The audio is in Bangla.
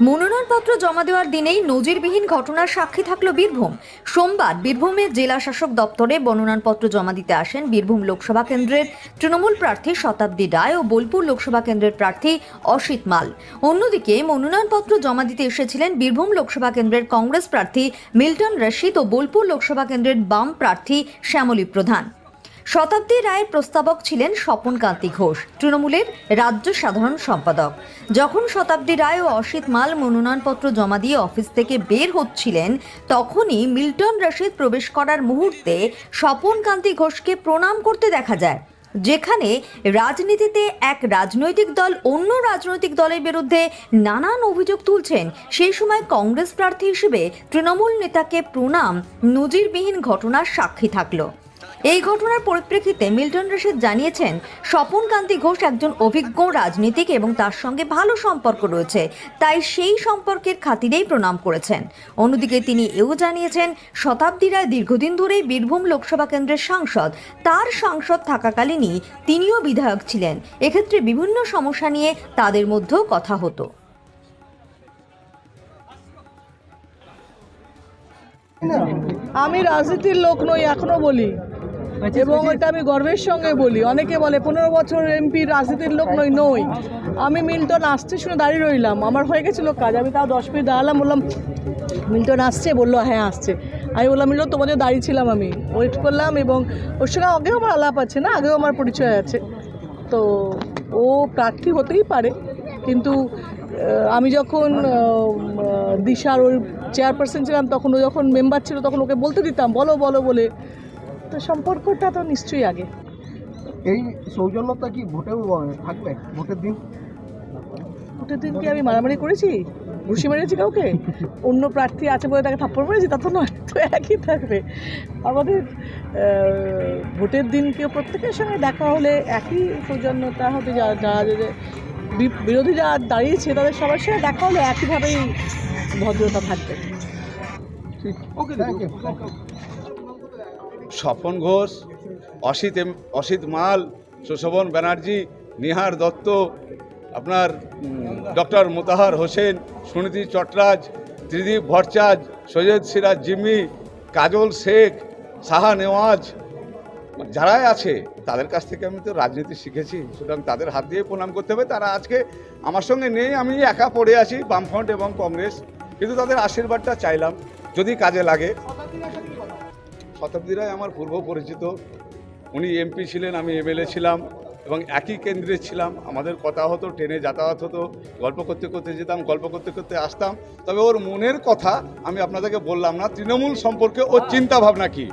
মনোনয়নপত্র জমা দেওয়ার দিনেই নজিরবিহীন ঘটনার সাক্ষী থাকল বীরভূম। সোমবার বীরভূমের জেলা শাসক দপ্তরে মনোনয়নপত্র জমা দিতে আসেন বীরভূম লোকসভা কেন্দ্রের তৃণমূল প্রার্থী শতাব্দী রায় ও বোলপুর লোকসভা কেন্দ্রের প্রার্থী অসিত মাল। অন্যদিকে মনোনয়নপত্র জমা দিতে এসেছিলেন বীরভূম লোকসভা কেন্দ্রের কংগ্রেস প্রার্থী মিল্টন রশিদ ও বোলপুর লোকসভা কেন্দ্রের বাম প্রার্থী শ্যামলী প্রধান। শতাব্দী রায়ের প্রস্তাবক ছিলেন স্বপন কান্তি ঘোষ, তৃণমূলের রাজ্য সাধারণ সম্পাদক। যখন শতাব্দী রায় ও অসিত মাল মনোনয়নপত্র জমা দিয়ে অফিস থেকে বের হচ্ছিলেন, তখনই মিল্টন রশিদ প্রবেশ করার মুহূর্তে স্বপন কান্তি ঘোষকে প্রণাম করতে দেখা যায়, যেখানে রাজনীতিতে এক রাজনৈতিক দল অন্য রাজনৈতিক দলের বিরুদ্ধে নানান অভিযোগ তুলছেন। সেই সময় কংগ্রেস প্রার্থী হিসেবে তৃণমূল নেতাকে প্রণাম, নজিরবিহীন ঘটনার সাক্ষী থাকল। এই ঘটনার পরিপ্রেক্ষিতে মিল্টন রশিদ জানিয়েছেন স্বপন কান্তি ঘোষ একজন অভিজ্ঞ রাজনীতিক এবং তার সঙ্গে ভালো সম্পর্ক রয়েছে, তাই সেই সম্পর্কের খাতিরেই প্রণাম করেছেন। অন্যদিকে তিনি এও জানিয়েছেন, শতাব্দী রায় দীর্ঘদিন ধরেই বীরভূম লোকসভা কেন্দ্রের সাংসদ, তার সাংসদ থাকাকালীনই তিনিও বিধায়ক ছিলেন। এক্ষেত্রে বিভিন্ন সমস্যা নিয়ে তাদের মধ্যেও কথা হতো। আমি রাজনীতির লোক নই, এখনও বলি। এবং এটা আমি গর্বের সঙ্গে বলি। অনেকে বলে পনেরো বছর এমপি রাজনীতির লোক নই নই। আমি মিল্টন আসছে শুনে দাঁড়িয়ে রইলাম। আমার হয়ে গেছিল কাজ। আমি তাও দশ মিনিট দাঁড়ালাম বললাম মিল্টন আসছে? বলল হ্যাঁ আসছে। আমি বললাম মিল্টন তোমাদের দাঁড়িয়ে ছিলাম আমি। ওয়েট করলাম এবং ওর সঙ্গে আগেও আমার আলাপ আছে না? আগেও আমার পরিচয় আছে। তো ও প্রার্থী হতেই পারে। কিন্তু আমি যখন দিশার ওই চেয়ারপারসন ছিলাম তখন ও যখন মেম্বার ছিল তখন ওকে বলতে দিতাম বলো বলো বলে। তো সম্পর্কটা তো নিশ্চয়ই আগে। এই সৌজন্যতা কি ভোটেও থাকবে? ভোটের দিন? ভোটের দিন কি আমি মারামারি করেছি? ঘুষি মেরেছি কাউকে? অন্য প্রার্থী আছে বলে তাকে থাপ্পড় মেরেছি? তা তো নয় তো একই থাকবে। আমাদের ভোটের দিন কেউ প্রত্যেকের সঙ্গে দেখা হলে একই সৌজন্যতা হতে যারা বি- বিরোধী যারা দাঁড়িয়েছে তাদের সবার সঙ্গে দেখা হলে একইভাবেই ভদ্রতা থাকবে। ঠিক। Okay thank you Swapan Ghosh, Asit Asit Mal, Sushobhan Banerjee, Nihar Dutta, আপনার ডক্টর মোতাহার হোসেন, সুনীতি চট্টরাজ ত্রিদীপ ভট্টাচার্য, সৈয়দ সিরাজ জিম্মি, কাজল শেখ, সাহা নেওয়াজ যারাই আছে, তাদের কাছ থেকে আমি তো রাজনীতি শিখেছি। সুতরাং তাদের হাত দিয়ে প্রণাম করতে হবে। তারা আজকে আমার সঙ্গে নেই, আমি একা পড়ে আছি, বামফ্রন্ট এবং কংগ্রেস। কিন্তু তাদের আশীর্বাদটা চাইলাম, যদি কাজে লাগে। শতাব্দী রায় আমার পূর্ব পরিচিত। উনি এমপি ছিলেন, আমি এমএলএ ছিলাম এবং একই কেন্দ্রে ছিলাম। আমাদের কথা হতো, ট্রেনে যাতায়াত হতো, গল্প করতে করতে যেতাম, গল্প করতে করতে আসতাম। তবে ওর মনের কথা আমি আপনাদেরকে বললাম না, তৃণমূল সম্পর্কে ওর চিন্তা ভাবনা কী?